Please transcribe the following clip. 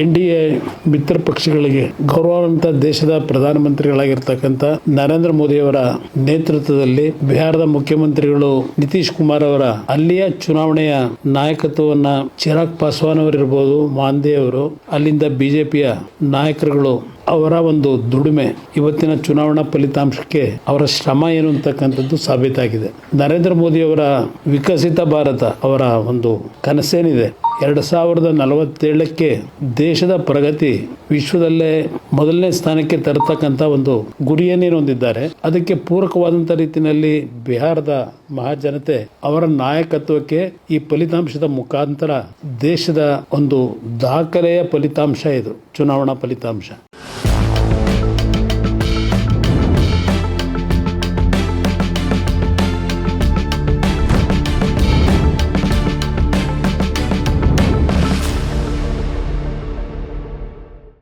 N D A ಮಿತ್ರ ಪಕ್ಷಗಳಿಗೆ ಗೌರವಾನ್ವಿತ ದೇಶದ ಪ್ರಧಾನಮಂತ್ರಿಗಳಾಗಿರ್ತಕ್ಕಂಥ ನರೇಂದ್ರ ಮೋದಿಯವರ ನೇತೃತ್ವದಲ್ಲಿ ಬಿಹಾರದ ಮುಖ್ಯಮಂತ್ರಿಗಳು ನಿತೀಶ್ ಕುಮಾರ್ ಅವರ ಅಲ್ಲಿಯ ಚುನಾವಣೆಯ ನಾಯಕತ್ವವನ್ನ ಚಿರಾಗ್ ಪಾಸ್ವಾನ್ ಅವರಿರ್ಬೋದು, ಮಾಂದೇ ಅವರು, ಅಲ್ಲಿಂದ ಬಿಜೆಪಿಯ ನಾಯಕರುಗಳು ಅವರ ಒಂದು ದುಡಿಮೆ ಇವತ್ತಿನ ಚುನಾವಣಾ ಫಲಿತಾಂಶಕ್ಕೆ ಅವರ ಶ್ರಮ ಏನು ಅಂತಕ್ಕಂಥದ್ದು ಸಾಬೀತಾಗಿದೆ. ನರೇಂದ್ರ ಮೋದಿ ಅವರ ವಿಕಸಿತ ಭಾರತ ಅವರ ಒಂದು ಕನಸೇನಿದೆ. ಎರಡು ಸಾವಿರದ ನಲವತ್ತೇಳಕ್ಕೆ ದೇಶದ ಪ್ರಗತಿ ವಿಶ್ವದಲ್ಲೇ ಮೊದಲನೇ ಸ್ಥಾನಕ್ಕೆ ತರತಕ್ಕಂಥ ಒಂದು ಗುರಿಯನ್ನೇ ಹೊಂದಿದ್ದಾರೆ. ಅದಕ್ಕೆ ಪೂರಕವಾದಂಥ ರೀತಿಯಲ್ಲಿ ಬಿಹಾರದ ಮಹಾಜನತೆ ಅವರ ನಾಯಕತ್ವಕ್ಕೆ ಈ ಫಲಿತಾಂಶದ ಮುಖಾಂತರ ದೇಶದ ಒಂದು ದಾಖಲೆಯ ಫಲಿತಾಂಶ ಇದು, ಚುನಾವಣಾ ಫಲಿತಾಂಶ.